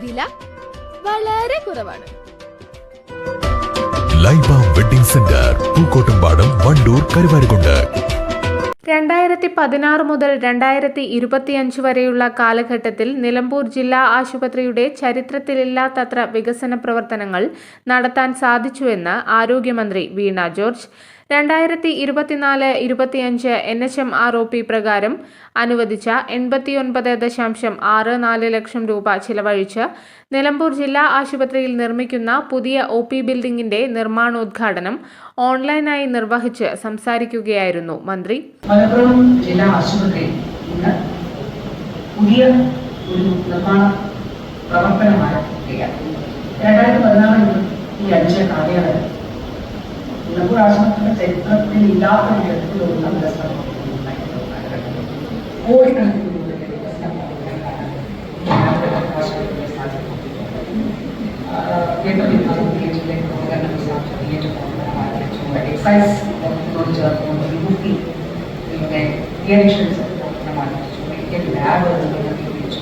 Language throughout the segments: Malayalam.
വില വളരെ കുറവാണ്. Laiba wedding centre Pookkottumpadam Wandoor Karuvarakundu. രണ്ടായിരത്തി പതിനാറ് മുതൽ രണ്ടായിരത്തി ഇരുപത്തിയഞ്ച് വരെയുള്ള കാലഘട്ടത്തിൽ നിലമ്പൂർ ജില്ലാ ആശുപത്രിയുടെ ചരിത്രത്തിലില്ലാത്തത്ര വികസന പ്രവർത്തനങ്ങൾ നടത്താൻ സാധിച്ചുവെന്ന് ആരോഗ്യമന്ത്രി വീണ ജോർജ് രണ്ടായിരത്തി ഇരുപത്തിനാല് ഇരുപത്തിയഞ്ച് N H M R O P പ്രകാരം അനുവദിച്ച എൺപത്തിയൊൻപത് ദശാംശം ആറ് നാല് ലക്ഷം രൂപ ചിലവഴിച്ച് നിലമ്പൂർ ജില്ലാ ആശുപത്രിയിൽ നിർമ്മിക്കുന്ന പുതിയ ഒ പി ബിൽഡിംഗിന്റെ നിർമ്മാണോദ്ഘാടനം ഓൺലൈനായി നിർവഹിച്ച് സംസാരിക്കുകയായിരുന്നു മന്ത്രി. ഒരു നിർമ്മാണ പ്രവർത്തനം രണ്ടായിരത്തി പതിനാറ് ഈ അഞ്ച് കാലയളവിൽ നിലമ്പൂർ ആശുപത്രിയുടെ ചരിത്രത്തിൽ ഇല്ലാത്ത വിധത്തിലുള്ള വികസനം കോടിക്കണക്കിന് രൂപയുടെ വികസനം ആശുപത്രിയെ സാധിക്കും കേന്ദ്ര വിഭാഗം തിയേറ്ററിലേക്ക് പ്രവർത്തനം സാധിച്ചു തിയേറ്റർ പ്രവർത്തനം ആരംഭിച്ചു എക്സൈസ് വകുപ്പിനോട് ചേർത്തുകൊണ്ട് വിമുക്തി പിന്നെ ഇയറിഷൻസ് പ്രവർത്തനം ആരംഭിച്ചു മെഡിക്കൽ ലാബ് നിർമ്മിച്ചു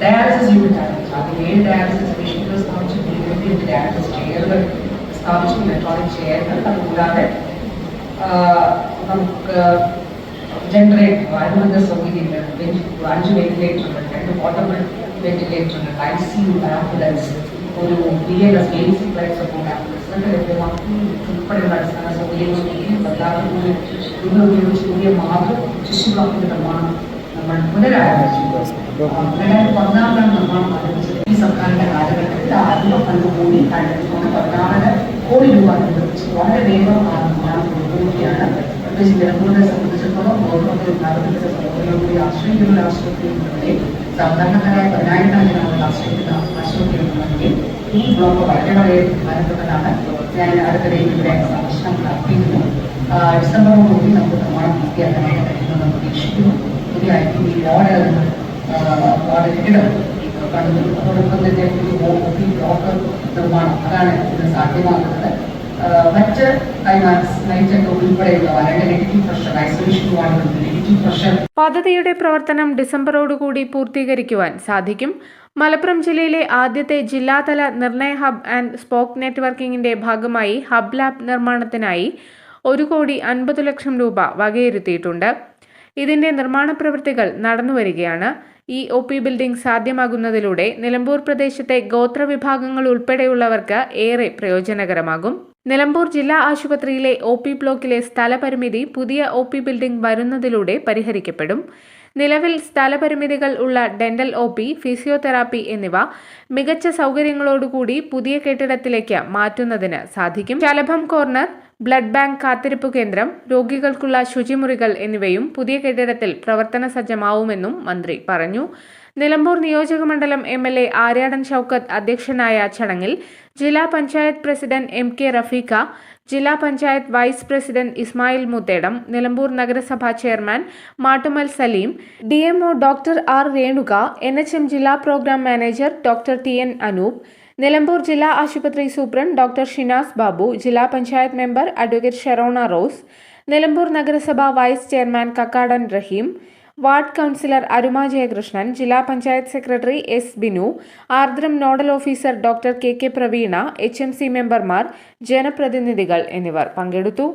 ഡയാലിസിസ് യൂണിറ്റ് ആരംഭിച്ചു ആദ്യം ഏഴ് ഡയാലിസിസ് മെഷീനുകൾ സ്ഥാപിച്ചു ഇരുപത്തിയെട്ട് ഡയാലിസിസ് ചെയറുകൾ സ്ഥാപിച്ചു ഇലക്ട്രോണിക് ചെയറുകൾ അതുകൂടാതെ നമുക്ക് ജനറേറ്റർ അനുബന്ധ സൗകര്യങ്ങൾ അഞ്ച് വെന്റിലേറ്ററുകൾ രണ്ട് പോർട്ടബിൾ വെന്റിലേറ്ററുകൾ ഐ സി യു ആംബുലൻസ് ഒരു B L S basic life support ambulance ലഭ്യമാക്കി. ഉൾപ്പെടെയുള്ള അടിസ്ഥാന സൗകര്യങ്ങൾ പത്താമത് ഇത് ഉപയോഗിച്ച് പുതിയ മാതൃ ശിശുവാക്കിന്റെ നിർമ്മാണം നമ്മൾ പുനരാരംഭിച്ചു രണ്ടായിരത്തി പതിനാറിലാണ് നിർമ്മാണം ആരംഭിച്ചത്. ഈ സർക്കാരിന്റെ കാലഘട്ടത്തിൽ ആദ്യം ഫണ്ട് കൂടി രണ്ടായിരത്തി പതിനാറിന് കോടി രൂപ അനുവദിച്ചു വളരെ വേഗം ആ നിർമ്മാണം കൊണ്ടുപോവുകയാണ് പ്രത്യേകിച്ച് നിലമ്പൂരിനെ സംബന്ധിച്ചിടത്തോളം ഗവൺമെന്റ് വിഭാഗത്തിന്റെ സൗകര്യങ്ങളെ ആശ്രയിക്കുന്ന ആശുപത്രിയിലൂടെ സാധാരണക്കാരായ പതിനായിരക്കണക്കിന് ആളുകൾ ആശ്രയിക്കുന്ന ആശുപത്രിയിലൂടെ ഈ ബ്ലോക്ക് വളരെ വളരെ പ്രധാനപ്പെട്ടതാണ് ഞാൻ അടുത്തിടെ ഇവിടെ സന്ദർശനം നടത്തിയിരുന്നു. ഡിസംബർ കൂടി നമുക്ക് നിർമ്മാണം പൂർത്തിയാക്കാനായിട്ട് കഴിയുമെന്ന് പ്രതീക്ഷിക്കുന്നു. പുതിയ ടി വാർഡ് വാർഡ് കെട്ടിടം നിർമ്മാണം അതാണ് ഇത് സാധ്യമാകുന്നത് മറ്റ് climax നൈറ്റൊക്കെ negative pressure isolation negative pressure പദ്ധതിയുടെ പ്രവർത്തനം ഡിസംബറോടുകൂടി പൂർത്തീകരിക്കുവാൻ സാധിക്കും. മലപ്പുറം ജില്ലയിലെ ആദ്യത്തെ ജില്ലാതല നിർണയ ഹബ് ആൻഡ് സ്പോക്ക് നെറ്റ്വർക്കിംഗിന്റെ ഭാഗമായി ഹബ് ലാബ് നിർമ്മാണത്തിനായി ഒരു കോടി അൻപത് ലക്ഷം രൂപ വകയിരുത്തിയിട്ടുണ്ട്. ഇതിന്റെ നിർമ്മാണ പ്രവൃത്തികൾ നടന്നുവരികയാണ് ഈ ഒ പി ബിൽഡിംഗ് സാധ്യമാകുന്നതിലൂടെ നിലമ്പൂർ പ്രദേശത്തെ ഗോത്ര വിഭാഗങ്ങൾ ഉൾപ്പെടെയുള്ളവർക്ക് ഏറെ പ്രയോജനകരമാകും. നിലമ്പൂർ ജില്ലാ ആശുപത്രിയിലെ ഒ പി ബ്ലോക്കിലെ സ്ഥലപരിമിതി പുതിയ ഒ പി ബിൽഡിംഗ് വരുന്നതിലൂടെ പരിഹരിക്കപ്പെടും. നിലവിൽ സ്ഥലപരിമിതികൾ ഉള്ള ഡെന്റൽ ഒ പി ഫിസിയോതെറാപ്പി എന്നിവ മികച്ച സൗകര്യങ്ങളോടുകൂടി പുതിയ കെട്ടിടത്തിലേക്ക് മാറ്റുന്നതിന് സാധിക്കും. ശലഭം കോർണർ ബ്ലഡ് ബാങ്ക് കാത്തിരിപ്പ് കേന്ദ്രം രോഗികൾക്കുള്ള ശുചിമുറികൾ എന്നിവയും പുതിയ കെട്ടിടത്തിൽ പ്രവർത്തന സജ്ജമാവുമെന്നും മന്ത്രി പറഞ്ഞു. നിലമ്പൂർ നിയോജകമണ്ഡലം M L A Aryadan Shoukath അധ്യക്ഷനായ ചടങ്ങിൽ ജില്ലാ panchayat president M K Rafeeqa ജില്ലാ പഞ്ചായത്ത് വൈസ് പ്രസിഡന്റ് ഇസ്മായിൽ മുത്തേടം നിലമ്പൂർ നഗരസഭാ chairman Mattummal Saleem D doctor R Renuka N ജില്ലാ programme manager doctor T N Anoop Nilambur ജില്ലാ ആശുപത്രി സൂപ്രണ്ട് ഡോക്ടർ ഷിനാസ് ബാബു ജില്ലാ panchayat member advocate Sherona Rose Nilambur നഗരസഭ vice chairman Kakkadan Raheem ward councillor Aruma Jayakrishnan ജില്ലാ panchayat secretary S Binu Aardram nodal officer doctor K K Praveena H M C മെമ്പർമാർ ജനപ്രതിനിധികൾ എന്നിവർ പങ്കെടുത്തു.